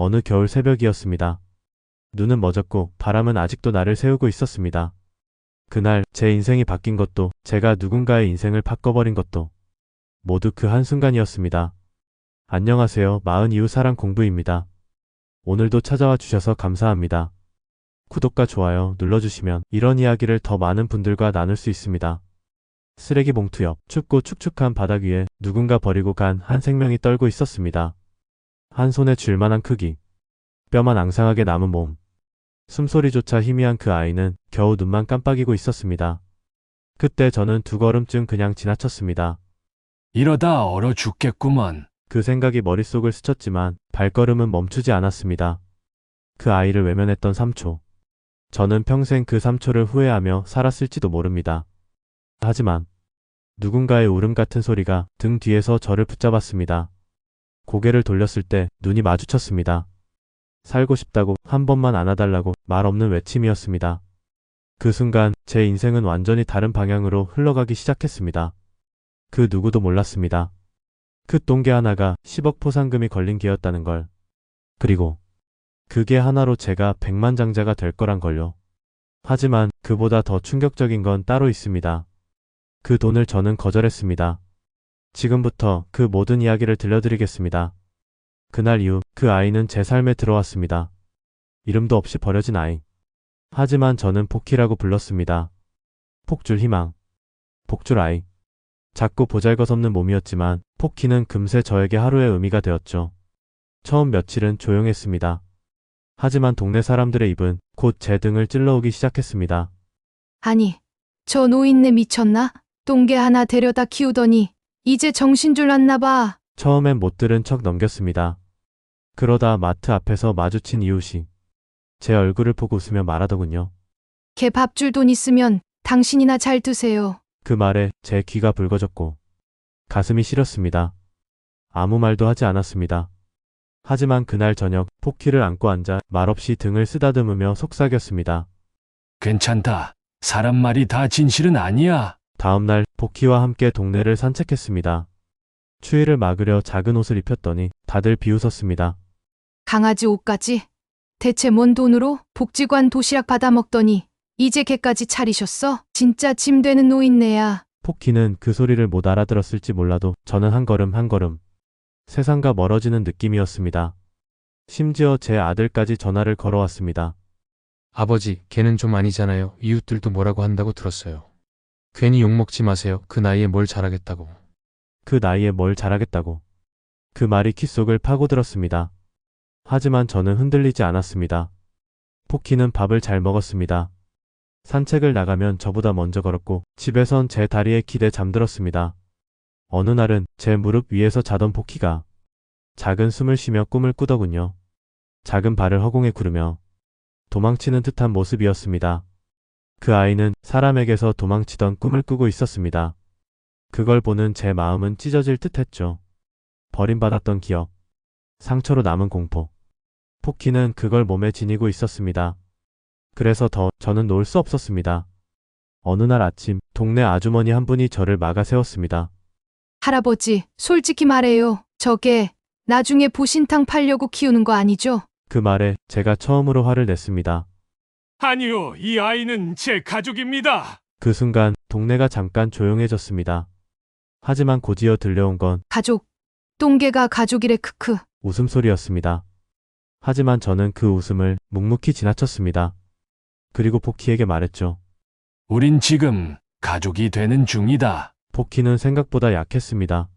어느 겨울 새벽이었습니다. 눈은 멎었고 바람은 아직도 나를 세우고 있었습니다. 그날 제 인생이 바뀐 것도 제가 누군가의 인생을 바꿔버린 것도 모두 그 한순간이었습니다. 안녕하세요. 마흔 이후 사랑 공부입니다. 오늘도 찾아와 주셔서 감사합니다. 구독과 좋아요 눌러주시면 이런 이야기를 더 많은 분들과 나눌 수 있습니다. 쓰레기 봉투 옆 춥고 축축한 바닥 위에 누군가 버리고 간 한 생명이 떨고 있었습니다. 한 손에 쥘만한 크기, 뼈만 앙상하게 남은 몸, 숨소리조차 희미한 그 아이는 겨우 눈만 깜빡이고 있었습니다. 그때 저는 두 걸음쯤 그냥 지나쳤습니다. 이러다 얼어 죽겠구먼. 그 생각이 머릿속을 스쳤지만 발걸음은 멈추지 않았습니다. 그 아이를 외면했던 3초. 저는 평생 그 3초를 후회하며 살았을지도 모릅니다. 하지만 누군가의 울음 같은 소리가 등 뒤에서 저를 붙잡았습니다. 고개를 돌렸을 때 눈이 마주쳤습니다. 살고 싶다고 한 번만 안아달라고 말 없는 외침이었습니다. 그 순간 제 인생은 완전히 다른 방향으로 흘러가기 시작했습니다. 그 누구도 몰랐습니다. 그 똥개 하나가 10억 포상금이 걸린 개였다는 걸. 그리고 그게 하나로 제가 백만장자가 될 거란 걸요. 하지만 그보다 더 충격적인 건 따로 있습니다. 그 돈을 저는 거절했습니다. 지금부터 그 모든 이야기를 들려드리겠습니다. 그날 이후 그 아이는 제 삶에 들어왔습니다. 이름도 없이 버려진 아이. 하지만 저는 포키라고 불렀습니다. 폭줄 희망. 폭줄 아이. 작고 보잘것없는 몸이었지만 포키는 금세 저에게 하루의 의미가 되었죠. 처음 며칠은 조용했습니다. 하지만 동네 사람들의 입은 곧 제 등을 찔러오기 시작했습니다. 아니, 저 노인네 미쳤나? 똥개 하나 데려다 키우더니 이제 정신줄 났나 봐. 처음엔 못 들은 척 넘겼습니다. 그러다 마트 앞에서 마주친 이웃이 제 얼굴을 보고 웃으며 말하더군요. 걔 밥 줄 돈 있으면 당신이나 잘 드세요. 그 말에 제 귀가 붉어졌고 가슴이 시렸습니다. 아무 말도 하지 않았습니다. 하지만 그날 저녁 포키를 안고 앉아 말없이 등을 쓰다듬으며 속삭였습니다. 괜찮다. 사람 말이 다 진실은 아니야. 다음날 포키와 함께 동네를 산책했습니다. 추위를 막으려 작은 옷을 입혔더니 다들 비웃었습니다. 강아지 옷까지? 대체 뭔 돈으로 복지관 도시락 받아 먹더니 이제 걔까지 차리셨어? 진짜 짐 되는 노인네야. 포키는 그 소리를 못 알아들었을지 몰라도 저는 한 걸음 한 걸음 세상과 멀어지는 느낌이었습니다. 심지어 제 아들까지 전화를 걸어왔습니다. 아버지, 걔는 좀 아니잖아요. 이웃들도 뭐라고 한다고 들었어요. 괜히 욕먹지 마세요. 그 나이에 뭘 잘하겠다고. 그 나이에 뭘 잘하겠다고. 그 말이 귓속을 파고들었습니다. 하지만 저는 흔들리지 않았습니다. 포키는 밥을 잘 먹었습니다. 산책을 나가면 저보다 먼저 걸었고 집에선 제 다리에 기대 잠들었습니다. 어느 날은 제 무릎 위에서 자던 포키가 작은 숨을 쉬며 꿈을 꾸더군요. 작은 발을 허공에 구르며 도망치는 듯한 모습이었습니다. 그 아이는 사람에게서 도망치던 꿈을 꾸고 있었습니다. 그걸 보는 제 마음은 찢어질 듯 했죠. 버림받았던 기억, 상처로 남은 공포. 포키는 그걸 몸에 지니고 있었습니다. 그래서 더 저는 놓을 수 없었습니다. 어느 날 아침 동네 아주머니 한 분이 저를 막아 세웠습니다. 할아버지, 솔직히 말해요. 저게 나중에 보신탕 팔려고 키우는 거 아니죠? 그 말에 제가 처음으로 화를 냈습니다. 아니요, 이 아이는 제 가족입니다. 그 순간 동네가 잠깐 조용해졌습니다. 하지만 곧이어 들려온 건 가족. 똥개가 가족이래 크크. 웃음소리였습니다. 하지만 저는 그 웃음을 묵묵히 지나쳤습니다. 그리고 포키에게 말했죠. 우린 지금 가족이 되는 중이다. 포키는 생각보다 약했습니다.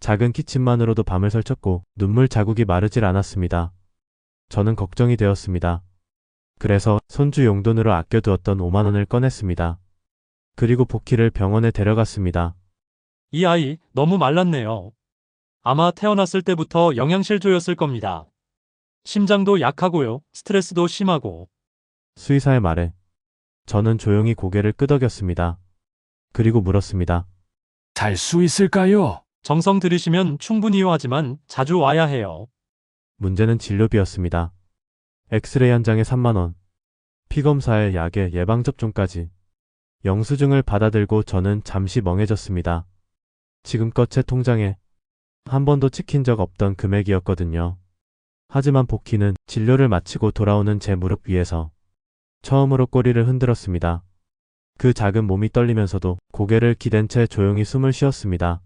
작은 기침만으로도 밤을 설쳤고 눈물 자국이 마르질 않았습니다. 저는 걱정이 되었습니다. 그래서 손주 용돈으로 아껴두었던 5만 원을 꺼냈습니다. 그리고 포키를 병원에 데려갔습니다. 이 아이 너무 말랐네요. 아마 태어났을 때부터 영양실조였을 겁니다. 심장도 약하고요. 스트레스도 심하고. 수의사의 말에 저는 조용히 고개를 끄덕였습니다. 그리고 물었습니다. 살수 있을까요? 정성 들이시면 충분히요 하지만 자주 와야 해요. 문제는 진료비였습니다. 엑스레이 한 장에 3만원, 피검사에 약에 예방접종까지. 영수증을 받아들고 저는 잠시 멍해졌습니다. 지금껏 제 통장에 한 번도 찍힌 적 없던 금액이었거든요. 하지만 복희는 진료를 마치고 돌아오는 제 무릎 위에서 처음으로 꼬리를 흔들었습니다. 그 작은 몸이 떨리면서도 고개를 기댄 채 조용히 숨을 쉬었습니다.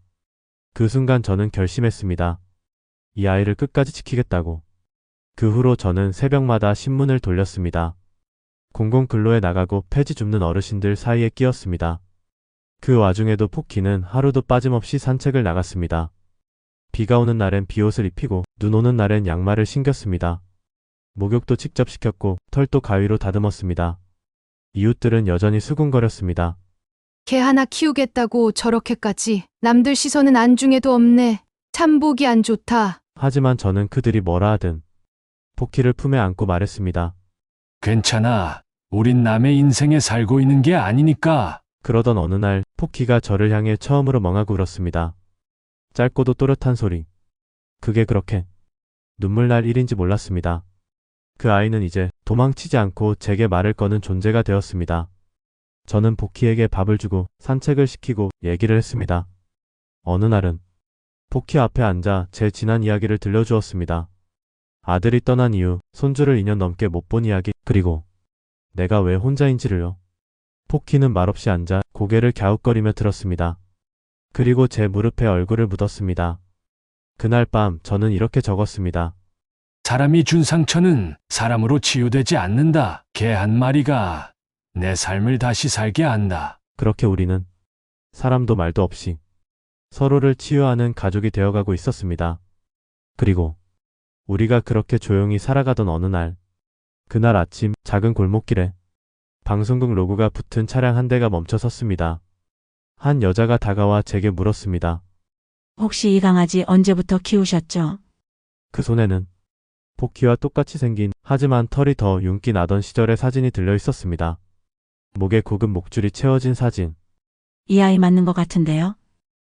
그 순간 저는 결심했습니다. 이 아이를 끝까지 지키겠다고. 그 후로 저는 새벽마다 신문을 돌렸습니다. 공공 근로에 나가고 폐지 줍는 어르신들 사이에 끼었습니다. 그 와중에도 포키는 하루도 빠짐없이 산책을 나갔습니다. 비가 오는 날엔 비옷을 입히고 눈 오는 날엔 양말을 신겼습니다. 목욕도 직접 시켰고 털도 가위로 다듬었습니다. 이웃들은 여전히 수군거렸습니다. 개 하나 키우겠다고 저렇게까지 남들 시선은 안중에도 없네. 참 보기 안 좋다. 하지만 저는 그들이 뭐라 하든 포키를 품에 안고 말했습니다. 괜찮아. 우린 남의 인생에 살고 있는 게 아니니까. 그러던 어느 날 포키가 저를 향해 처음으로 멍하고 울었습니다. 짧고도 또렷한 소리. 그게 그렇게 눈물 날 일인지 몰랐습니다. 그 아이는 이제 도망치지 않고 제게 말을 거는 존재가 되었습니다. 저는 포키에게 밥을 주고 산책을 시키고 얘기를 했습니다. 어느 날은 포키 앞에 앉아 제 지난 이야기를 들려주었습니다. 아들이 떠난 이후 손주를 2년 넘게 못 본 이야기 그리고 내가 왜 혼자인지를요. 포키는 말없이 앉아 고개를 갸웃거리며 들었습니다. 그리고 제 무릎에 얼굴을 묻었습니다. 그날 밤 저는 이렇게 적었습니다. 사람이 준 상처는 사람으로 치유되지 않는다. 개 한 마리가 내 삶을 다시 살게 한다. 그렇게 우리는 사람도 말도 없이 서로를 치유하는 가족이 되어가고 있었습니다. 그리고 우리가 그렇게 조용히 살아가던 어느 날, 그날 아침 작은 골목길에 방송국 로고가 붙은 차량 한 대가 멈춰 섰습니다. 한 여자가 다가와 제게 물었습니다. 혹시 이 강아지 언제부터 키우셨죠? 그 손에는 포키와 똑같이 생긴 하지만 털이 더 윤기 나던 시절의 사진이 들려 있었습니다. 목에 고급 목줄이 채워진 사진. 이 아이 맞는 것 같은데요?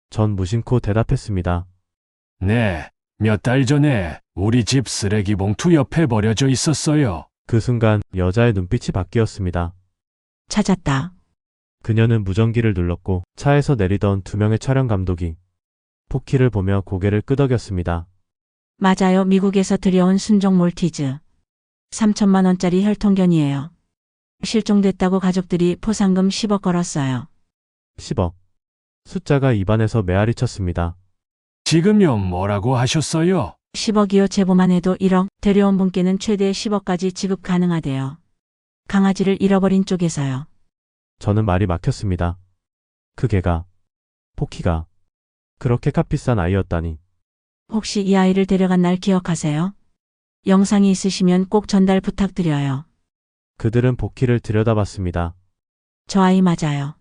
전 무심코 대답했습니다. 네. 몇 달 전에 우리 집 쓰레기 봉투 옆에 버려져 있었어요. 그 순간 여자의 눈빛이 바뀌었습니다. 찾았다. 그녀는 무전기를 눌렀고 차에서 내리던 두 명의 촬영 감독이 포키를 보며 고개를 끄덕였습니다. 맞아요. 미국에서 들여온 순종 몰티즈. 3천만 원짜리 혈통견이에요. 실종됐다고 가족들이 포상금 10억 걸었어요. 10억. 숫자가 입안에서 메아리 쳤습니다. 지금요 뭐라고 하셨어요? 10억이요. 제보만 해도 1억. 데려온 분께는 최대 10억까지 지급 가능하대요. 강아지를 잃어버린 쪽에서요. 저는 말이 막혔습니다. 그 개가, 포키가, 그렇게 값비싼 아이였다니. 혹시 이 아이를 데려간 날 기억하세요? 영상이 있으시면 꼭 전달 부탁드려요. 그들은 포키를 들여다봤습니다. 저 아이 맞아요.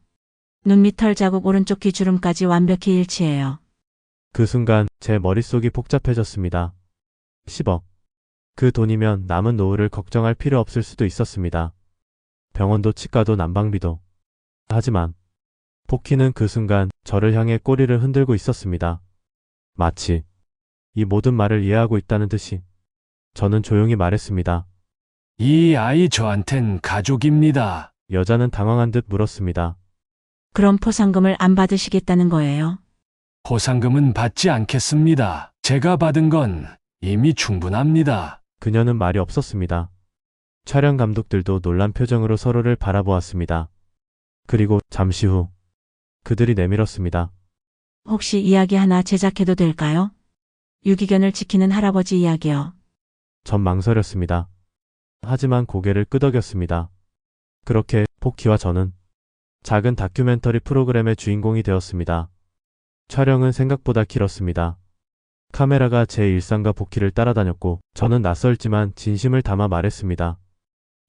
눈 밑 털 자국 오른쪽 귀 주름까지 완벽히 일치해요. 그 순간 제 머릿속이 복잡해졌습니다. 10억. 그 돈이면 남은 노후를 걱정할 필요 없을 수도 있었습니다. 병원도 치과도 난방비도. 하지만 포키는 그 순간 저를 향해 꼬리를 흔들고 있었습니다. 마치 이 모든 말을 이해하고 있다는 듯이 저는 조용히 말했습니다. 이 아이 저한텐 가족입니다. 여자는 당황한 듯 물었습니다. 그럼 포상금을 안 받으시겠다는 거예요? 포상금은 받지 않겠습니다. 제가 받은 건 이미 충분합니다. 그녀는 말이 없었습니다. 촬영 감독들도 놀란 표정으로 서로를 바라보았습니다. 그리고 잠시 후 그들이 내밀었습니다. 혹시 이야기 하나 제작해도 될까요? 유기견을 지키는 할아버지 이야기요. 전 망설였습니다. 하지만 고개를 끄덕였습니다. 그렇게 포키와 저는 작은 다큐멘터리 프로그램의 주인공이 되었습니다. 촬영은 생각보다 길었습니다. 카메라가 제 일상과 포키를 따라다녔고 저는 낯설지만 진심을 담아 말했습니다.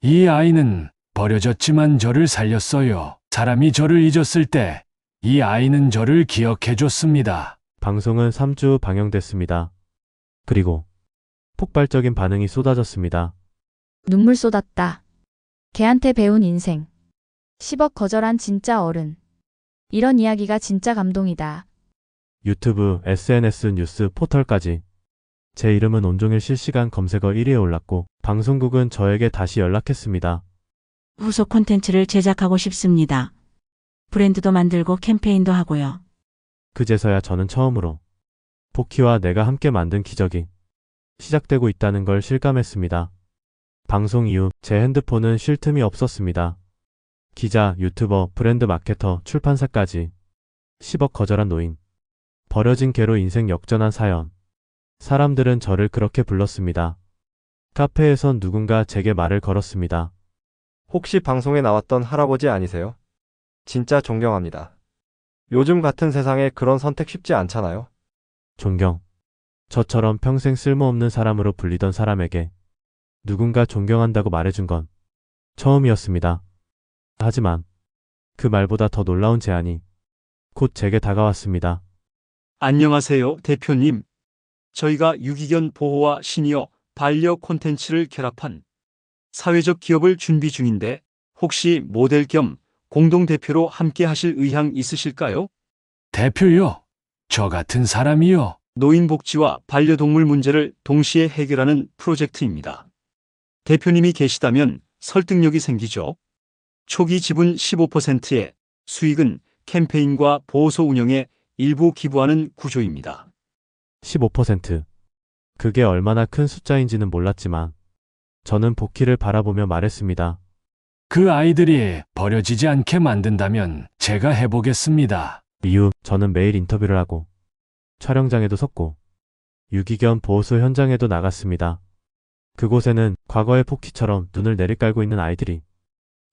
이 아이는 버려졌지만 저를 살렸어요. 사람이 저를 잊었을 때 이 아이는 저를 기억해 줬습니다. 방송은 3주 후 방영됐습니다. 그리고 폭발적인 반응이 쏟아졌습니다. 눈물 쏟았다. 걔한테 배운 인생. 10억 거절한 진짜 어른. 이런 이야기가 진짜 감동이다. 유튜브, SNS 뉴스 포털까지 제 이름은 온종일 실시간 검색어 1위에 올랐고 방송국은 저에게 다시 연락했습니다. 후속 콘텐츠를 제작하고 싶습니다. 브랜드도 만들고 캠페인도 하고요. 그제서야 저는 처음으로 포키와 내가 함께 만든 기적이 시작되고 있다는 걸 실감했습니다. 방송 이후 제 핸드폰은 쉴 틈이 없었습니다. 기자, 유튜버, 브랜드 마케터, 출판사까지 10억 거절한 노인. 버려진 개로 인생 역전한 사연. 사람들은 저를 그렇게 불렀습니다. 카페에선 누군가 제게 말을 걸었습니다. 혹시 방송에 나왔던 할아버지 아니세요? 진짜 존경합니다. 요즘 같은 세상에 그런 선택 쉽지 않잖아요. 존경. 저처럼 평생 쓸모없는 사람으로 불리던 사람에게 누군가 존경한다고 말해준 건 처음이었습니다. 하지만 그 말보다 더 놀라운 제안이 곧 제게 다가왔습니다. 안녕하세요, 대표님. 저희가 유기견 보호와 시니어 반려 콘텐츠를 결합한 사회적 기업을 준비 중인데 혹시 모델 겸 공동대표로 함께 하실 의향 있으실까요? 대표요. 저 같은 사람이요. 노인 복지와 반려동물 문제를 동시에 해결하는 프로젝트입니다. 대표님이 계시다면 설득력이 생기죠. 초기 지분 15%의 수익은 캠페인과 보호소 운영에 일부 기부하는 구조입니다. 15%. 그게 얼마나 큰 숫자인지는 몰랐지만 저는 복희를 바라보며 말했습니다. 그 아이들이 버려지지 않게 만든다면 제가 해보겠습니다. 이후 저는 매일 인터뷰를 하고 촬영장에도 섰고 유기견 보호소 현장에도 나갔습니다. 그곳에는 과거의 포키처럼 눈을 내리깔고 있는 아이들이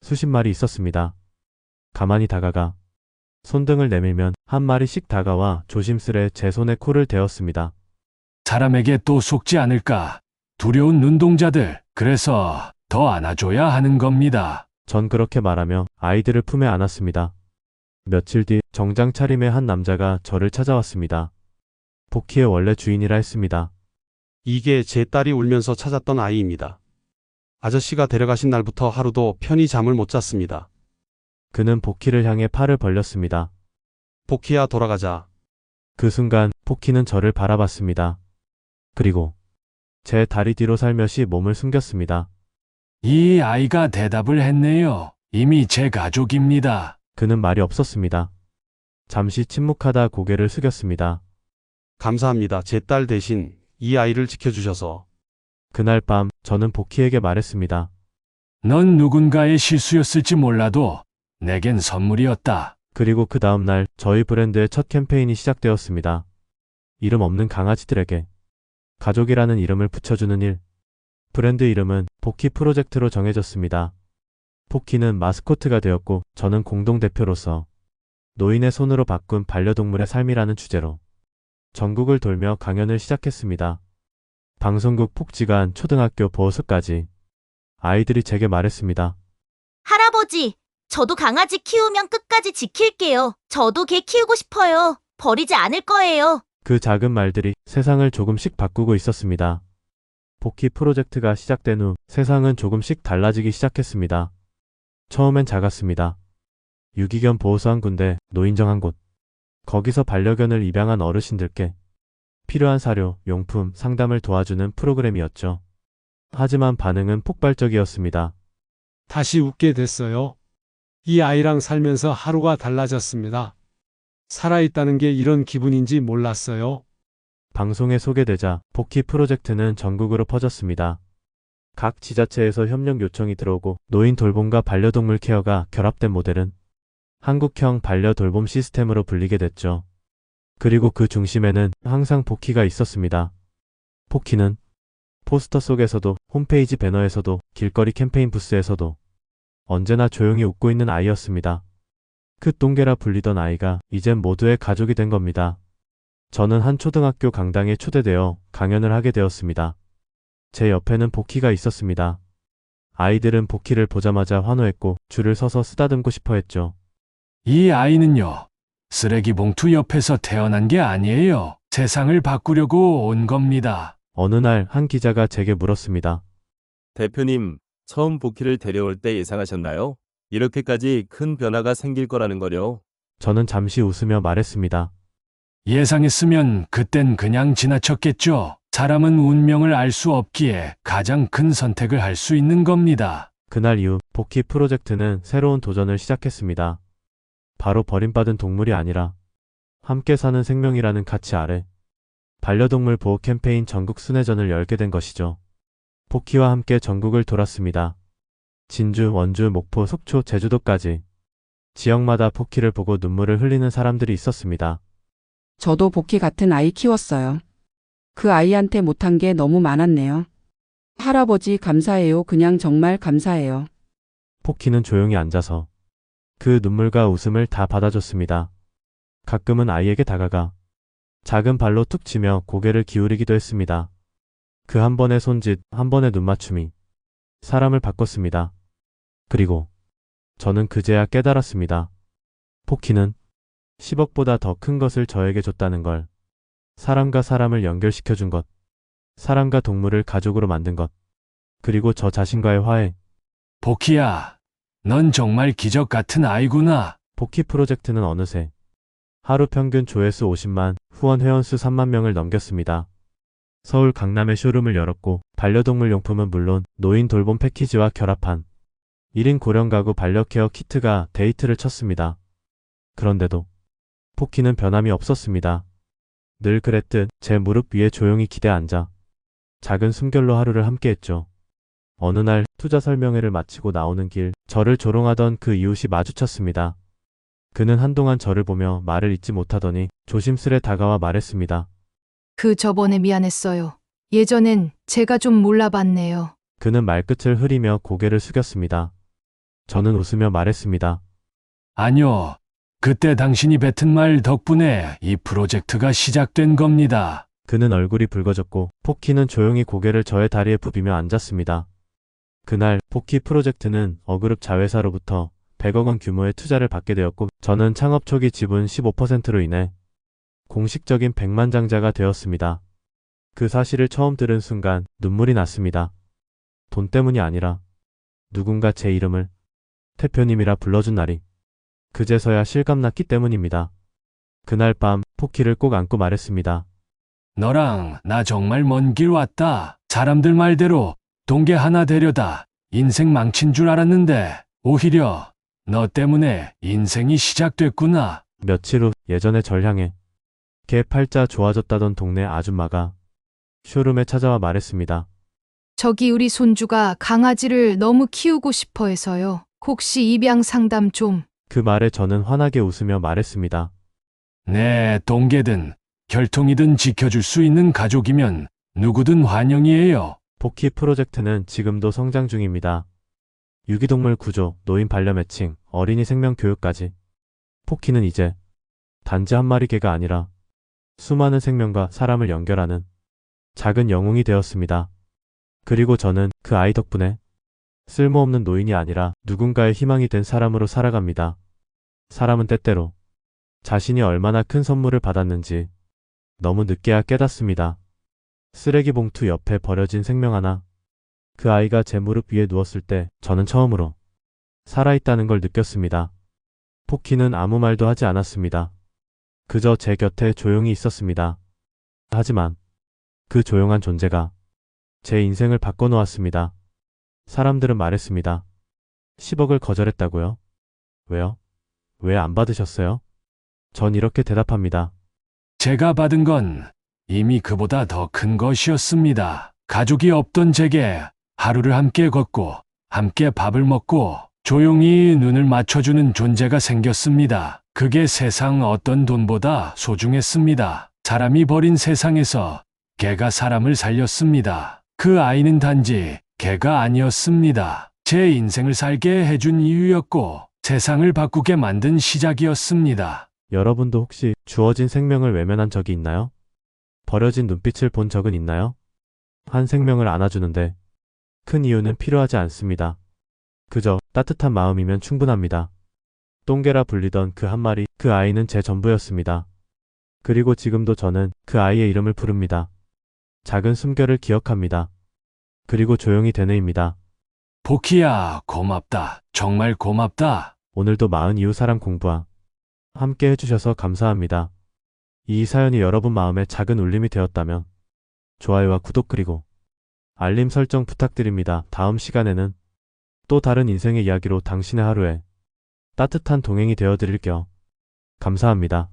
수십 마리 있었습니다. 가만히 다가가 손등을 내밀면 한 마리씩 다가와 조심스레 제 손에 코를 대었습니다. 사람에게 또 속지 않을까. 두려운 눈동자들. 그래서 더 안아줘야 하는 겁니다. 전 그렇게 말하며 아이들을 품에 안았습니다. 며칠 뒤 정장 차림의 한 남자가 저를 찾아왔습니다. 포키의 원래 주인이라 했습니다. 이게 제 딸이 울면서 찾았던 아이입니다. 아저씨가 데려가신 날부터 하루도 편히 잠을 못 잤습니다. 그는 포키를 향해 팔을 벌렸습니다. 포키야 돌아가자. 그 순간 포키는 저를 바라봤습니다. 그리고 제 다리 뒤로 살며시 몸을 숨겼습니다. 이 아이가 대답을 했네요. 이미 제 가족입니다. 그는 말이 없었습니다. 잠시 침묵하다 고개를 숙였습니다. 감사합니다. 제 딸 대신 이 아이를 지켜주셔서. 그날 밤 저는 포키에게 말했습니다. 넌 누군가의 실수였을지 몰라도 내겐 선물이었다. 그리고 그 다음날 저희 브랜드의 첫 캠페인이 시작되었습니다. 이름 없는 강아지들에게 가족이라는 이름을 붙여주는 일. 브랜드 이름은 포키 프로젝트로 정해졌습니다. 포키는 마스코트가 되었고 저는 공동대표로서 노인의 손으로 바꾼 반려동물의 삶이라는 주제로 전국을 돌며 강연을 시작했습니다. 방송국 폭지관 초등학교 보호소까지 아이들이 제게 말했습니다. 할아버지, 저도 강아지 키우면 끝까지 지킬게요. 저도 개 키우고 싶어요. 버리지 않을 거예요. 그 작은 말들이 세상을 조금씩 바꾸고 있었습니다. 복귀 프로젝트가 시작된 후 세상은 조금씩 달라지기 시작했습니다. 처음엔 작았습니다. 유기견 보호소 한 군데, 노인정 한 곳. 거기서 반려견을 입양한 어르신들께 필요한 사료, 용품, 상담을 도와주는 프로그램이었죠. 하지만 반응은 폭발적이었습니다. 다시 웃게 됐어요. 이 아이랑 살면서 하루가 달라졌습니다. 살아있다는 게 이런 기분인지 몰랐어요. 방송에 소개되자 복귀 프로젝트는 전국으로 퍼졌습니다. 각 지자체에서 협력 요청이 들어오고 노인 돌봄과 반려동물 케어가 결합된 모델은 한국형 반려돌봄 시스템으로 불리게 됐죠. 그리고 그 중심에는 항상 포키가 있었습니다. 포키는 포스터 속에서도 홈페이지 배너에서도 길거리 캠페인 부스에서도 언제나 조용히 웃고 있는 아이였습니다. 그 똥개라 불리던 아이가 이젠 모두의 가족이 된 겁니다. 저는 한 초등학교 강당에 초대되어 강연을 하게 되었습니다. 제 옆에는 복희가 있었습니다. 아이들은 복희를 보자마자 환호했고 줄을 서서 쓰다듬고 싶어 했죠. 이 아이는요. 쓰레기 봉투 옆에서 태어난 게 아니에요. 세상을 바꾸려고 온 겁니다. 어느 날 한 기자가 제게 물었습니다. 대표님, 처음 복희를 데려올 때 예상하셨나요? 이렇게까지 큰 변화가 생길 거라는 거요. 저는 잠시 웃으며 말했습니다. 예상했으면 그땐 그냥 지나쳤겠죠. 사람은 운명을 알 수 없기에 가장 큰 선택을 할 수 있는 겁니다. 그날 이후 복희 프로젝트는 새로운 도전을 시작했습니다. 바로 버림받은 동물이 아니라 함께 사는 생명이라는 가치 아래 반려동물 보호 캠페인 전국 순회전을 열게 된 것이죠. 포키와 함께 전국을 돌았습니다. 진주, 원주, 목포, 속초, 제주도까지 지역마다 포키를 보고 눈물을 흘리는 사람들이 있었습니다. 저도 복희 같은 아이 키웠어요. 그 아이한테 못한 게 너무 많았네요. 할아버지 감사해요. 그냥 정말 감사해요. 포키는 조용히 앉아서 그 눈물과 웃음을 다 받아줬습니다. 가끔은 아이에게 다가가 작은 발로 툭 치며 고개를 기울이기도 했습니다. 그 한 번의 손짓, 한 번의 눈맞춤이 사람을 바꿨습니다. 그리고 저는 그제야 깨달았습니다. 포키는 10억보다 더 큰 것을 저에게 줬다는 걸. 사람과 사람을 연결시켜 준 것. 사람과 동물을 가족으로 만든 것. 그리고 저 자신과의 화해. 복희야, 넌 정말 기적 같은 아이구나. 복희 프로젝트는 어느새 하루 평균 조회수 50만, 후원 회원수 3만 명을 넘겼습니다. 서울 강남에 쇼룸을 열었고 반려동물 용품은 물론 노인 돌봄 패키지와 결합한 1인 고령 가구 반려케어 키트가 데이트를 쳤습니다. 그런데도 포키는 변함이 없었습니다. 늘 그랬듯 제 무릎 위에 조용히 기대 앉아 작은 숨결로 하루를 함께했죠. 어느 날 투자 설명회를 마치고 나오는 길 저를 조롱하던 그 이웃이 마주쳤습니다. 그는 한동안 저를 보며 말을 잇지 못하더니 조심스레 다가와 말했습니다. 그 저번에 미안했어요. 예전엔 제가 좀 몰라봤네요. 그는 말끝을 흐리며 고개를 숙였습니다. 저는 웃으며 말했습니다. 아니요. 그때 당신이 뱉은 말 덕분에 이 프로젝트가 시작된 겁니다. 그는 얼굴이 붉어졌고 포키는 조용히 고개를 저의 다리에 부비며 앉았습니다. 그날 포키 프로젝트는 어그룹 자회사로부터 100억 원 규모의 투자를 받게 되었고 저는 창업 초기 지분 15%로 인해 공식적인 백만장자가 되었습니다. 그 사실을 처음 들은 순간 눈물이 났습니다. 돈 때문이 아니라 누군가 제 이름을 대표님이라 불러준 날이 그제서야 실감났기 때문입니다. 그날 밤 포키를 꼭 안고 말했습니다. 너랑 나 정말 먼 길 왔다. 사람들 말대로 동계 하나 되려다 인생 망친 줄 알았는데 오히려 너 때문에 인생이 시작됐구나. 며칠 후 예전에 절 향해 개 팔자 좋아졌다던 동네 아줌마가 쇼룸에 찾아와 말했습니다. 저기 우리 손주가 강아지를 너무 키우고 싶어 해서요. 혹시 입양 상담 좀. 그 말에 저는 환하게 웃으며 말했습니다. 네, 동계든 결통이든 지켜줄 수 있는 가족이면 누구든 환영이에요. 포키 프로젝트는 지금도 성장 중입니다. 유기동물 구조, 노인 반려 매칭, 어린이 생명 교육까지. 포키는 이제 단지 한 마리 개가 아니라 수많은 생명과 사람을 연결하는 작은 영웅이 되었습니다. 그리고 저는 그 아이 덕분에 쓸모없는 노인이 아니라 누군가의 희망이 된 사람으로 살아갑니다. 사람은 때때로 자신이 얼마나 큰 선물을 받았는지 너무 늦게야 깨닫습니다. 쓰레기 봉투 옆에 버려진 생명 하나. 그 아이가 제 무릎 위에 누웠을 때 저는 처음으로 살아있다는 걸 느꼈습니다. 포키는 아무 말도 하지 않았습니다. 그저 제 곁에 조용히 있었습니다. 하지만 그 조용한 존재가 제 인생을 바꿔놓았습니다. 사람들은 말했습니다. 10억을 거절했다고요? 왜요? 왜 안 받으셨어요? 전 이렇게 대답합니다. 제가 받은 건 이미 그보다 더 큰 것이었습니다. 가족이 없던 제게 하루를 함께 걷고 함께 밥을 먹고 조용히 눈을 맞춰주는 존재가 생겼습니다. 그게 세상 어떤 돈보다 소중했습니다. 사람이 버린 세상에서 개가 사람을 살렸습니다. 그 아이는 단지 개가 아니었습니다. 제 인생을 살게 해준 이유였고 세상을 바꾸게 만든 시작이었습니다. 여러분도 혹시 주어진 생명을 외면한 적이 있나요? 버려진 눈빛을 본 적은 있나요? 한 생명을 안아주는데 큰 이유는 필요하지 않습니다. 그저 따뜻한 마음이면 충분합니다. 똥개라 불리던 그 한 마리, 그 아이는 제 전부였습니다. 그리고 지금도 저는 그 아이의 이름을 부릅니다. 작은 숨결을 기억합니다. 그리고 조용히 되뇌입니다. 복희야, 고맙다. 정말 고맙다. 오늘도 마흔 이후 사람 공부와 함께 해주셔서 감사합니다. 이 사연이 여러분 마음에 작은 울림이 되었다면 좋아요와 구독 그리고 알림 설정 부탁드립니다. 다음 시간에는 또 다른 인생의 이야기로 당신의 하루에 따뜻한 동행이 되어 드릴게요. 감사합니다.